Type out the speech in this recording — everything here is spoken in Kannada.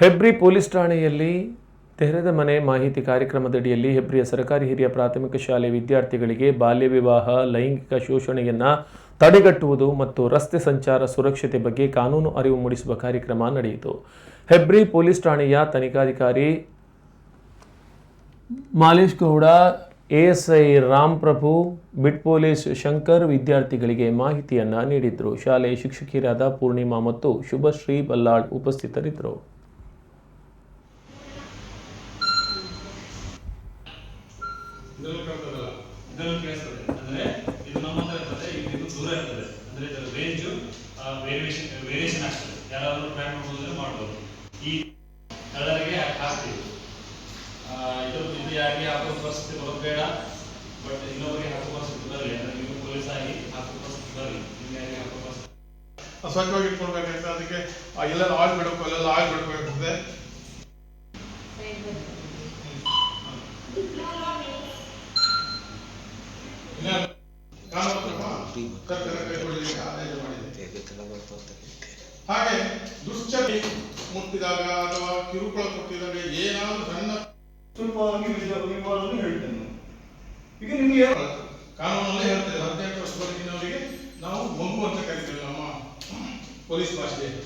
ಹೆಬ್ರಿ ಪೊಲೀಸ್ ಠಾಣೆಯಲ್ಲಿ ತೆರೆದ ಮನೆ ಮಾಹಿತಿ ಕಾರ್ಯಕ್ರಮದಡಿಯಲ್ಲಿ ಹೆಬ್ರಿಯ ಸರ್ಕಾರಿ ಹಿರಿಯ ಪ್ರಾಥಮಿಕ ಶಾಲೆ ವಿದ್ಯಾರ್ಥಿಗಳಿಗೆ ಬಾಲ್ಯ ವಿವಾಹ, ಲೈಂಗಿಕ ಶೋಷಣೆಯನ್ನು ತಡೆಗಟ್ಟುವುದು ಮತ್ತು ರಸ್ತೆ ಸಂಚಾರ ಸುರಕ್ಷತೆ ಬಗ್ಗೆ ಕಾನೂನು ಅರಿವು ಮೂಡಿಸುವ ಕಾರ್ಯಕ್ರಮ ನಡೆಯಿತು. ಹೆಬ್ರಿ ಪೊಲೀಸ್ ಠಾಣೆಯ ತನಿಖಾಧಿಕಾರಿ Malesh Gowda, ASI Ram Prabhu beat police Shankar ವಿದ್ಯಾರ್ಥಿಗಳಿಗೆ ಮಾಹಿತಿಯನ್ನು ನೀಡಿದರು. ಶಾಲೆಯ ಶಿಕ್ಷಕಿಯರಾದ ಪೂರ್ಣಿಮಾ ಮತ್ತು ಶುಭಶ್ರೀ ಬಲ್ಲಾಳ್ ಉಪಸ್ಥಿತರಿದ್ದರು. ಇದರಲ್ಲಿ ಕೇಳ್ತದಲ್ಲ ಇದನ್ನು ಕೇಳಿಸ್ತದೆ ಅಂದ್ರೆ ಇದು ನಮ್ಮ ಹತ್ರ ಇರ್ತದೆ ಇದು ಇದು ದೂರ ಇರ್ತದೆ. ಅಂದ್ರೆ ಇದರ ರೇಂಜು ವೇರಿಯೇಷನ್ ವೇರಿಯೇಷನ್ ಆಗ್ತದೆ. ಯಾರಾದರೂ ಟ್ರೈ ಮಾಡ್ಬೋದ್ರೆ ಮಾಡ್ಬೋದು. ಈ ಕಲರಿಗೆ ಹಾಕ್ತೀವಿ ಇದು. ಇದು ಯಾರಿಗೆ ಹಾಕೋ ಪರಿಸ್ಥಿತಿ ಬರೋದು ಬೇಡ. ಬಟ್ ಇನ್ನೊಬ್ಬರಿಗೆ ಹತ್ತು ಪರಿಸ್ಥಿತಿ ಬರಲಿ. ಅಂದ್ರೆ ನೀವು ಪೊಲೀಸ್ ಆಗಿ ಹಾಕೋ ಪರಿಸ್ಥಿತಿ ಬರಲಿ. ನಿಮ್ಗೆ ಯಾರಿಗೆ ಹಾಕೋ ಪರಿಸ್ಥಿತಿ ಸ್ವಚ್ಛವಾಗಿ ಇಟ್ಕೊಳ್ಬೇಕಾಗ್ತದೆ ಅದಕ್ಕೆ ಎಲ್ಲೆಲ್ಲ ಆಯಿಲ್ ಬಿಡಬೇಕು ಎಲ್ಲೆಲ್ಲ ಆಯಿಲ್ ಬಿಡಬೇಕಾಗ್ತದೆ ಹಾಗೆ ದುಶ್ಚರಿ ಮುಟ್ಟಿದಾಗ ಅಥವಾ ಕಿರುಕುಳ ಕೊಟ್ಟಿದಾಗ ಏನಾದರೂ ಸಣ್ಣ ಸುಲಭವಾಗಿ ವಿವರವನ್ನು ಹೇಳ್ತೇನೆ. ಈಗ ನಿಮಗೆ ಕಾನೂನಲ್ಲಿ ಹೇಳ್ತೇವೆ ಹದಿನೆಂಟು ವರ್ಷ ಬದುಕಿನವರಿಗೆ ನಾವು ಮಗು ಅಂತ ಕರಿತೇವೆ ನಮ್ಮ ಪೊಲೀಸ್ ಭಾಷೆಯಲ್ಲಿ.